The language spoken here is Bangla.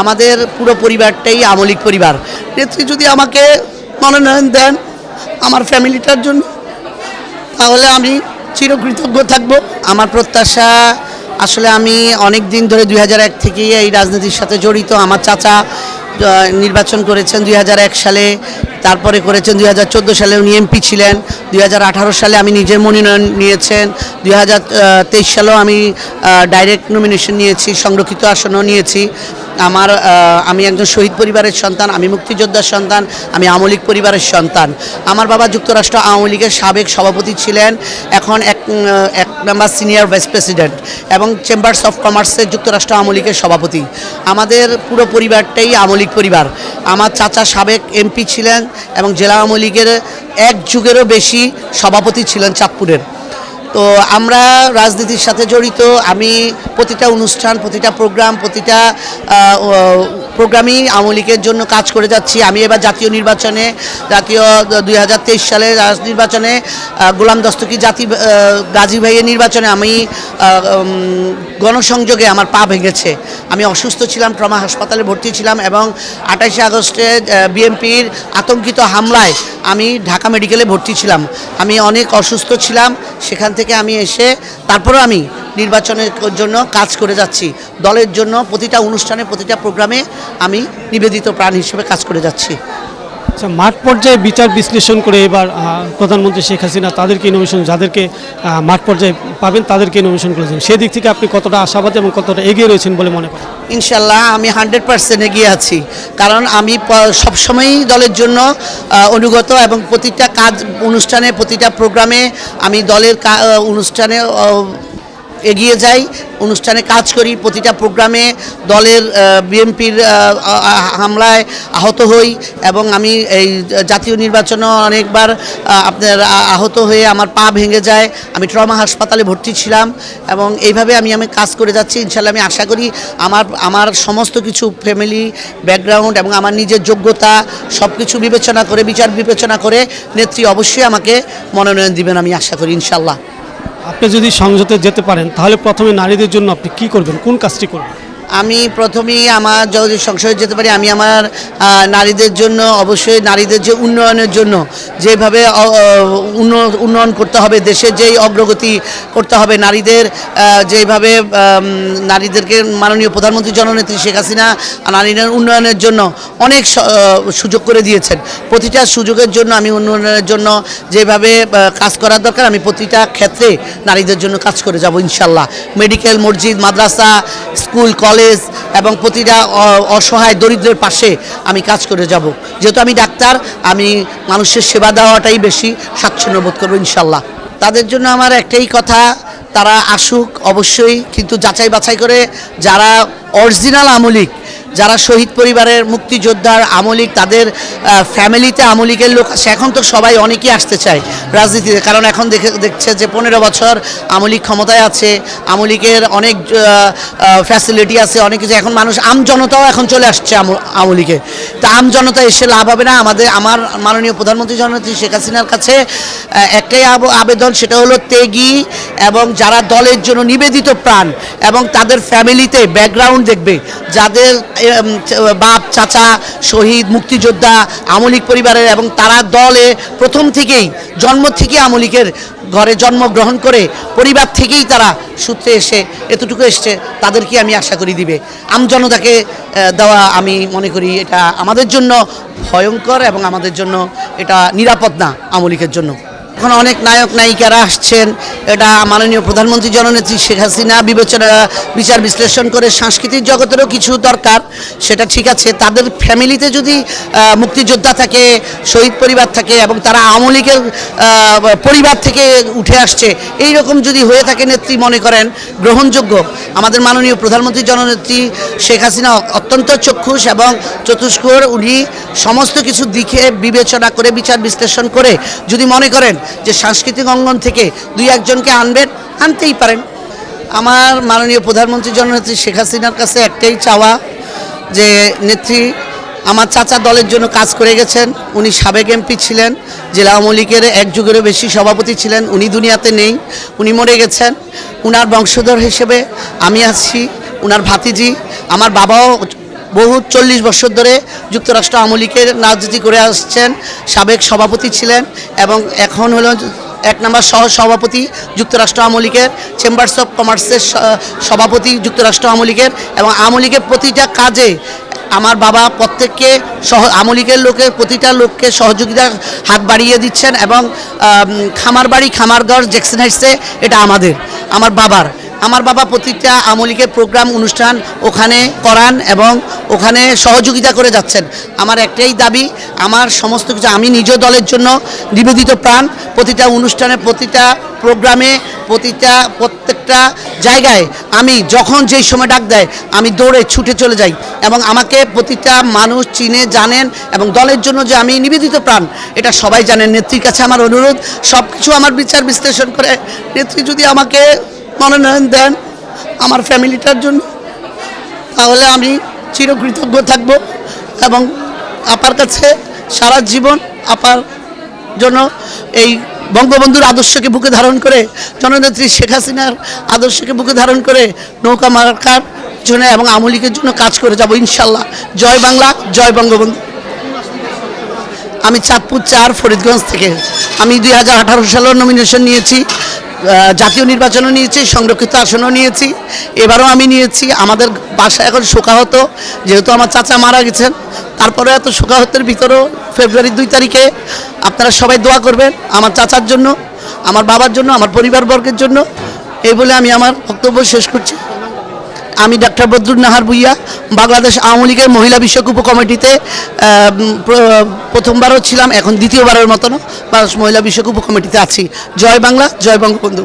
আমাদের পুরো পরিবারটাই আমলিক পরিবার। নেত্রী যদি আমাকে মনোনয়ন দেন আমার ফ্যামিলিটার জন্য, তাহলে আমি চিরকৃতজ্ঞ থাকব। আমার প্রত্যাশা, আসলে আমি অনেক দিন ধরে দুই এক থেকেই এই রাজনীতির সাথে জড়িত। আমার চাচা নির্বাচন করেছেন দুই হাজার এক সালে। তারপরে করেছেন দুই হাজার চোদ্দ সালে উনি এমপি ছিলেন, দুই হাজার আঠারো সালে আমি নিজের মনোনয়ন নিয়েছেন, দুই হাজার তেইশ সালেও আমি ডাইরেক্ট নমিনেশন নিয়েছি, সংরক্ষিত আসনও নিয়েছি। আমার আমি একজন শহীদ পরিবারের সন্তান, আমি মুক্তিযোদ্ধার সন্তান, আমি আমলিক পরিবারের সন্তান। আমার বাবা যুক্তরাষ্ট্র আওয়ামী লীগের সাবেক সভাপতি ছিলেন, এখন এক এক নাম্বার সিনিয়র ভাইস প্রেসিডেন্ট এবং চেম্বার্স অফ কমার্সের যুক্তরাষ্ট্র আওয়ামী লীগের সভাপতি। আমাদের পুরো পরিবারটাই আমলিক পরিবার। আমার চাচা সাবেক এমপি ছিলেন এবং জেলা আওয়ামী লীগের এক যুগেরও বেশি সভাপতি ছিলেন চাঁদপুরের। তো আমরা রাজনীতির সাথে জড়িত। আমি প্রতিটা অনুষ্ঠান, প্রতিটা প্রোগ্রাম, প্রতিটা প্রোগ্রামই আওয়ামী জন্য কাজ করে যাচ্ছি। আমি এবার জাতীয় নির্বাচনে, জাতীয় দুই হাজার তেইশ সালে রাজ- নির্বাচনে গোলাম দস্তকি জাতি গাজী ভাইয়ের নির্বাচনে আমি গণসংযোগে আমার পা ভেঙেছে। আমি অসুস্থ ছিলাম, ট্রমা হাসপাতালে ভর্তি ছিলাম এবং আঠাশে আগস্টে বিএনপির আতঙ্কিত হামলায় আমি ঢাকা মেডিকেলে ভর্তি ছিলাম। আমি অনেক অসুস্থ ছিলাম সেখান থেকে আমি এসে তারপরও আমি নির্বাচনের জন্য কাজ করে যাচ্ছি। দলের জন্য প্রতিটা অনুষ্ঠানে, প্রতিটা প্রোগ্রামে আমি নিবেদিত প্রাণ হিসেবে কাজ করে যাচ্ছি। আচ্ছা মাঠ পর্যায়ে বিচার বিশ্লেষণ করে এবার প্রধানমন্ত্রী শেখ হাসিনা তাদেরকে ইনোভেশন যাদেরকে মাঠ পর্যায়ে পাবেন তাদেরকে ইনোভেশন করেছেন সেদিক থেকে আপনি কতটা আশাবাদী এবং কতটা এগিয়ে রয়েছেন বলে মনে করেন? ইনশাল্লাহ আমি হান্ড্রেড পার্সেন্ট এগিয়ে আছি। কারণ আমি সবসময়ই দলের জন্য অনুগত এবং প্রতিটা কাজ, অনুষ্ঠানে, প্রতিটা প্রোগ্রামে আমি দলের অনুষ্ঠানে এগিয়ে যাই, অনুষ্ঠানে কাজ করি, প্রতিটা প্রোগ্রামে দলের বিএনপির হামলায় আহত হই এবং আমি এই জাতীয় নির্বাচনেও অনেকবার আপনার আহত হয়ে আমার পা ভেঙে যায়। আমি ট্রমা হাসপাতালে ভর্তি ছিলাম এবং এইভাবে আমি আমি কাজ করে যাচ্ছি। ইনশাল্লাহ আমি আশা করি আমার আমার সমস্ত কিছু ফ্যামিলি ব্যাকগ্রাউন্ড এবং আমার নিজের যোগ্যতা সব কিছু বিবেচনা করে, বিচার বিবেচনা করে নেত্রী অবশ্যই আমাকে মনোনয়ন দিবেন আমি আশা করি ইনশাল্লাহ আপনি যদি সংসদে যেতে পারেন, তাহলে প্রথমে নারীদের জন্য আপনি কি করবেন? কোন কাজটি করবেন? আমি প্রথমেই আমার যদি সংসদে যেতে পারি, আমি আমার নারীদের জন্য, অবশ্যই নারীদের যে উন্নয়নের জন্য যেভাবে উন্নয়ন করতে হবে, দেশের যেই অগ্রগতি করতে হবে, নারীদের যেভাবে নারীদেরকে মাননীয় প্রধানমন্ত্রী জননেত্রী শেখ হাসিনা নারীদের উন্নয়নের জন্য অনেক সুযোগ করে দিয়েছেন। প্রতিটা সুযোগের জন্য আমি উন্নয়নের জন্য যেভাবে কাজ করার দরকার, আমি প্রতিটা ক্ষেত্রে নারীদের জন্য কাজ করে যাব, ইনশাল্লাহ। মেডিকেল, মসজিদ, মাদ্রাসা, স্কুল, কলেজ এবং প্রতিটা অসহায় দরিদ্রের পাশে আমি কাজ করে যাব। যেহেতু আমি ডাক্তার, আমি মানুষের সেবা দেওয়াটাই বেশি স্বাচ্ছন্দ্য বোধ করব ইনশাল্লাহ তাদের জন্য আমার একটাই কথা, তারা আসুক অবশ্যই, কিন্তু যাচাই বাছাই করে যারা অরিজিনাল আমলিক যারা শহীদ পরিবারের মুক্তিযোদ্ধার আমলিক, তাদের ফ্যামিলিতে আমলিকের লোক আছে এখন তো সবাই অনেকেই আসতে চায় রাজনীতিতে। কারণ এখন দেখে, দেখছে যে পনেরো বছর আমলিক ক্ষমতায় আছে, আমলিকের অনেক ফ্যাসিলিটি আছে, অনেক কিছু। এখন মানুষ, আম জনতাও এখন চলে আসছে আম- আমলিকে। তা আম জনতা এসে লাভ হবে না। আমাদের, আমার মাননীয় প্রধানমন্ত্রী জননেত্রী শেখ হাসিনার কাছে একটাই আব- আবেদন, সেটা হলো তেগি এবং যারা দলের জন্য নিবেদিত প্রাণ এবং তাদের ফ্যামিলিতে ব্যাকগ্রাউন্ড দেখবে। যাদের বাপ, চাচা, শহীদ, মুক্তিযোদ্ধা, আমলিক পরিবারের এবং তারা দলে প্রথম থেকেই, জন্ম থেকে আমলিকের ঘরে জন্মগ্রহণ করে, পরিবার থেকেই তারা সূত্রে এসে এতটুকু এসছে, তাদেরকে আমি আশা করি দিবে। আমজনতাকে দেওয়া আমি মনে করি এটা আমাদের জন্য ভয়ঙ্কর এবং আমাদের জন্য এটা নিরাপদ না আমলিকের জন্য। এখন অনেক নায়ক, নায়িকারা আসছেন। এটা মাননীয় প্রধানমন্ত্রী জননেত্রী শেখ হাসিনা বিবেচনা বিচার বিশ্লেষণ করে সাংস্কৃতিক জগতেরও কিছু দরকার, সেটা ঠিক আছে। তাদের ফ্যামিলিতে যদি মুক্তিযোদ্ধা থাকে, শহীদ পরিবার থাকে এবং তারা আওয়ামী লীগের পরিবার থেকে উঠে আসছে, এই রকম যদি হয়ে থাকে নেত্রী মনে করেন, গ্রহণযোগ্য। আমাদের মাননীয় প্রধানমন্ত্রী জননেত্রী শেখ হাসিনা অত্যন্ত চক্ষুষ এবং চতুষ্কর। উনি সমস্ত কিছু দিকে বিবেচনা করে, বিচার বিশ্লেষণ করে, যদি মনে করেন যে সাংস্কৃতিক অঙ্গন থেকে দুই একজনকে আনবেন, আনতেই পারেন। আমার মাননীয় প্রধানমন্ত্রী জননেত্রী শেখ হাসিনার কাছে একটাই চাওয়া যে নেত্রী, আমার চাচা দলের জন্য কাজ করে গেছেন, উনি সাবেক এমপি ছিলেন, জেলা আওয়ামী লীগের এক যুগেরও বেশি সভাপতি ছিলেন, উনি দুনিয়াতে নেই, উনি মরে গেছেন। উনার বংশধর হিসেবে আমি আছি, উনার ভাতিজি, আমার বাবাও বহু চল্লিশ বছর ধরে যুক্তরাষ্ট্র আমলিকের রাজনীতি করে আসছেন, সাবেক সভাপতি ছিলেন এবং এখন হলো এক নম্বর সহ সভাপতি যুক্তরাষ্ট্র আমলিকের চেম্বার্স অফ কমার্সের সভাপতি যুক্তরাষ্ট্র আমলিকের এবং আমলিকের প্রতিটা কাজে আমার বাবা প্রত্যেককে সহ আমলিকের লোকে প্রতিটা লোককে সহযোগিতার হাত বাড়িয়ে দিচ্ছেন এবং খামার বাড়ি খামারগড় জ্যাকসন হাইটসে এটা আমাদের, আমার বাবার। আমার বাবা প্রতিটা আমলিকের প্রোগ্রাম, অনুষ্ঠান ওখানে করান এবং ওখানে সহযোগিতা করে যাচ্ছেন। আমার একটাই দাবি, আমার সমস্ত কিছু, আমি নিজ দলের জন্য নিবেদিত প্রাণ। প্রতিটা অনুষ্ঠানে, প্রতিটা প্রোগ্রামে, প্রতিটা প্রত্যেকটা জায়গায় আমি যখন যেই সময় ডাক দেয়, আমি দৌড়ে ছুটে চলে যাই এবং আমাকে প্রতিটা মানুষ চিনে, জানেন এবং দলের জন্য যে আমি নিবেদিত প্রাণ, এটা সবাই জানেন। নেত্রীর কাছে আমার অনুরোধ সব কিছু আমার বিচার বিশ্লেষণ করে, নেত্রী যদি আমাকে মনোনয়ন দেন আমার ফ্যামিলিটার জন্য। তাহলে আমি চিরকৃতজ্ঞ থাকব এবং আপার কাছে সারা জীবন আপার জন্য এই বঙ্গবন্ধুর আদর্শকে বুকে ধারণ করে, জননেত্রী শেখ হাসিনার আদর্শকে বুকে ধারণ করে নৌকা মার্কার জন্য এবং আমলিকের জন্য কাজ করে যাব ইনশাল্লাহ জয় বাংলা, জয় বঙ্গবন্ধু। আমি চাঁদপুর চার, ফরিদগঞ্জ থেকে। আমি দুই হাজার আঠারো সালের নমিনেশন নিয়েছি। জাতীয় নির্বাচনও নিয়েছি, সংরক্ষিত আসনও নিয়েছি। এবারও আমি নিয়েছি। আমাদের বাসা এখন শোকাহত, যেহেতু আমার চাচা মারা গেছেন। তারপরে এত শোকাহতের ভিতরেও ফেব্রুয়ারির দুই তারিখে আপনারা সবাই দোয়া করবেন আমার চাচার জন্য, আমার বাবার জন্য, আমার পরিবারবর্গের জন্য। এই বলে আমি আমার বক্তব্য শেষ করছি। আমি ডাক্তার বদরুল নাহার ভুইয়া, বাংলাদেশ আওয়ামী লীগের মহিলা বিষয়ক উপকমিটিতে প্রথমবারও ছিলাম, এখন দ্বিতীয়বারের মতন বাংলাদেশ মহিলা বিষয়ক উপকমিটিতে আছি। জয় বাংলা, জয় বঙ্গবন্ধু।